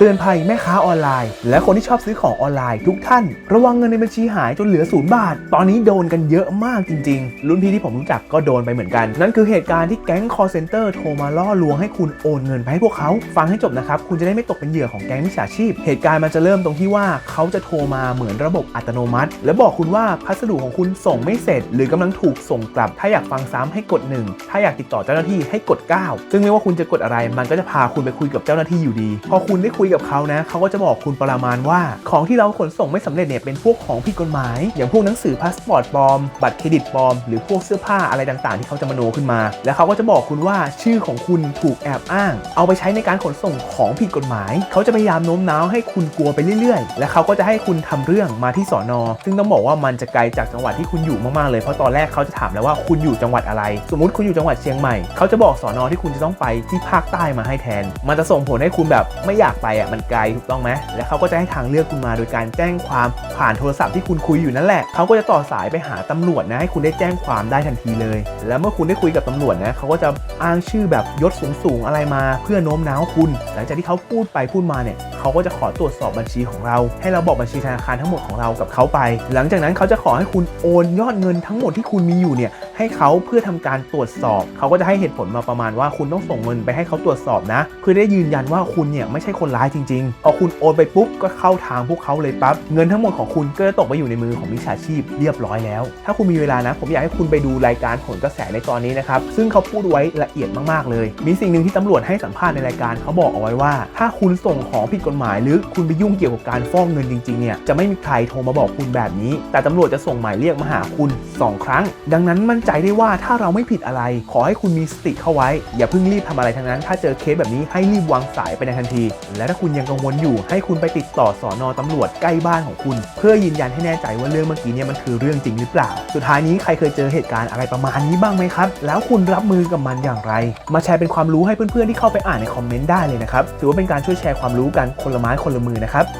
เตือนภัยแม่ค้าออนไลน์ และคนที่ชอบซื้อของออนไลน์ทุกท่าน ระวังเงินในบัญชีหายจนเหลือศูนย์บาท ตอนนี้โดนกันเยอะมากจริงๆ รุ่นพี่ที่ผมรู้จักก็โดนไปเหมือนกัน นั่นคือเหตุการณ์ที่แก๊ง call center โทรมาล่อลวงให้คุณโอนเงินไปให้พวกเขา ฟังให้จบนะครับ คุณจะได้ไม่ตกเป็นเหยื่อของแก๊งมิจฉาชีพ เหตุการณ์มันจะเริ่มตรงที่ว่าเขาจะโทรมาเหมือนระบบอัตโนมัติ และบอกคุณว่าพัสดุของคุณส่งไม่เสร็จ หรือกำลังถูกส่งกลับ ถ้าอยากฟังซ้ำให้กด 1 ถ้าอยากติดต่อเจ้าหน้าที่ให้กด 9 ซึ่งไม่ว่าคุณจะกดอะไร มันก็จะพาคุณไปคุยกับเจ้าหน้าที่อยู่ดี พอคุณได้คุยกับเขานะเขาก็จะบอกคุณประมาณว่า ของที่เราขนส่งไม่สำเร็จเนี่ยเป็นพวกของผิดกฎหมาย อย่างพวกหนังสือพาสปอร์ตปลอม บัตรเครดิตปลอม หรือพวกเสื้อผ้าอะไรต่างๆ ที่เขาจะมโนขึ้นมา แล้วเขาก็จะบอกคุณว่าชื่อของคุณถูกแอบอ้าง เอาไปใช้ในการขนส่งของผิดกฎหมาย เขาจะพยายามโน้มน้าวให้คุณกลัวไปเรื่อยๆ และเขาก็จะให้คุณทำเรื่องมาที่สอนอซึ่งต้องบอกว่ามันจะไกลจากจังหวัดที่คุณอยู่มากๆเลยเพราะตอนแรกเขาจะถามแล้วว่าคุณอยู่จังหวัดอะไร สมมติคุณอยู่จังหวัดเชียงใหม่เขาจะบอกสอนอที่คุณจะต้องไปที่ภาคใต้มาให้แทน มันจะส่งผลให้คุณแบบไม่อยากไปอะมันไกลถูกต้องไหมและเขาก็จะให้ทางเลือกคุณมาโดยการแจ้งความผ่านโทรศัพท์ที่คุณคุยอยู่นั่นแหละเขาก็จะต่อสายไปหาตำรวจนะให้คุณได้แจ้งความได้ทันทีเลย แล้วเมื่อคุณได้คุยกับตำรวจนะเขาก็จะอ้างชื่อแบบยศสูงๆอะไรมา เพื่อโน้มน้าวคุณ หลังจากที่เขาพูดไปพูดมาเนี่ยเขาก็จะขอตรวจสอบบัญชีของเรา ให้เราบอกบัญชีธนาคารทั้งหมดของเรากับเขาไป หลังจากนั้นเขาจะขอให้คุณโอนยอดเงินทั้งหมดที่คุณมีอยู่เนี่ยให้เขาเพื่อทำการตรวจสอบ เขาก็จะให้เหตุผลมาประมาณว่าคุณต้องส่งเงินไปให้เขาตรวจสอบนะ เพื่อได้ยืนยันว่าคุณเนี่ยไม่ใช่คนร้ายจริงๆพอคุณโอนไปปุ๊บก็เข้าทางพวกเขาเลยปั๊บเงินทั้งหมดของคุณก็จะตกไปอยู่ในมือของมิจฉาชีพเรียบร้อยแล้ว ถ้าคุณมีเวลานะ ผมอยากให้คุณไปดูรายการผลกระแสในตอนนี้นะครับซึ่งเขาพูดไว้ละเอียดมากๆเลย มีสิ่งหนึ่งที่ตำรวจให้สัมภาษณ์ในรายการเขาบอกเอาไว้ว่า ถ้าคุณส่งของผิดกฎหมาย หรือคุณไปยุ่งเกี่ยวกับการฟ้องเงินจริงๆเนี่ยจะไม่มีใครโทรมาบอกคุณแบบนี้ แต่ตำรวจจะส่งหมายเรียกมาหาคุณสองครั้ง ดังนั้นมั่นใจได้ว่าถ้าเราไม่ผิดอะไร ขอให้คุณมีสติเข้าไว้ อย่าเพิ่งรีบทำอะไรทั้งนั้น ถ้าเจอเคสแบบนี้ให้รีบวางสายไปในทันที และถ้าคุณยังกังวลอยู่ ให้คุณไปติดต่อสอนอตำรวจใกล้บ้านของคุณ เพื่อยืนยันให้แน่ใจว่าเรื่องเมื่อกี้เนี่ยมันคือเรื่องจริงหรือเปล่า สุดท้ายนี้ใครเคยเจอเหตุการณ์อะไรประมาณนี้บ้างไหมครับ แล้วคุณรับมือกับมันอย่างไร มาแชร์เป็นความรู้ให้เพื่อนๆที่เข้าไปอ่านในคอมเมนต์ได้เลยนะครับถือว่าเป็นการช่วยแชร์ความรู้กันคนละไม้คนละมือนะครับ